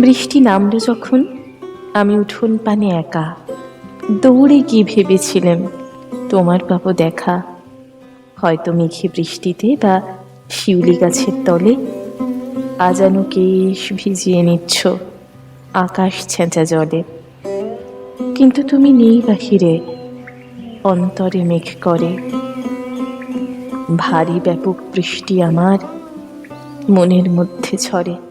বৃষ্টি নামলো যখন, আমি উঠোন পানে একা। দৌড়ে গিয়ে ভেবেছিলাম, তোমার পাবো দেখা। হয়তো মেঘে বৃষ্টিতে বা শিউলি গাছের তলে আজানো কেশ ভিজিয়ে নিচ্ছ, আকাশ ছেঁচা জলে। কিন্তু তুমি নেই বাহিরে, অন্তরে মেঘ করে। ভারী ব্যাপক বৃষ্টি আমার মনের মধ্যে ছড়ে